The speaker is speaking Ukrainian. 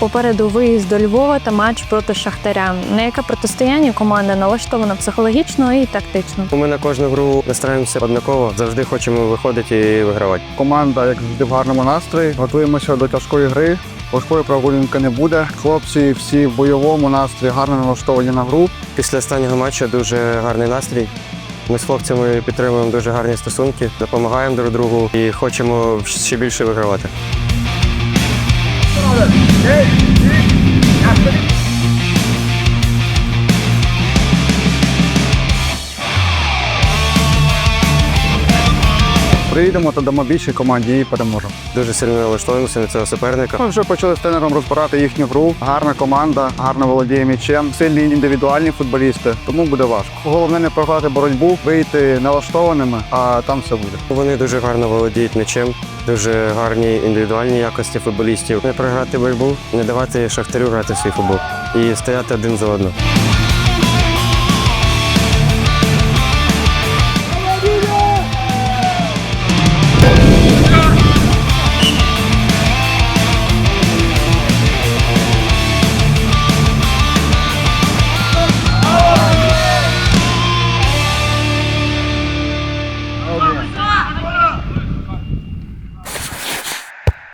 Попереду виїзд до Львова та матч проти Шахтаря. На яке протистояння команда налаштована психологічно і тактично. Ми на кожну гру настраємося однаково, завжди хочемо виходити і вигравати. Команда, як завжди, в гарному настрої. Готуємося до тяжкої гри. Важкої прогулянки не буде. Хлопці всі в бойовому настрої, гарно налаштовані на гру. Після останнього матчу дуже гарний настрій. Ми з хлопцями підтримуємо дуже гарні стосунки, допомагаємо друг другу і хочемо ще більше вигравати. Hey! Приїдемо та дамо більшій команді і переможемо. Дуже сильно налаштовуємося на цього суперника. Ми вже почали з тренером розбирати їхню гру. Гарна команда, гарно володіє м'ячем, сильні індивідуальні футболісти, тому буде важко. Головне не програти боротьбу, вийти налаштованими, а там все буде. Вони дуже гарно володіють м'ячем, дуже гарні індивідуальні якості футболістів. Не програти боротьбу, не давати шахтарю грати в свій футбол і стояти один за одним.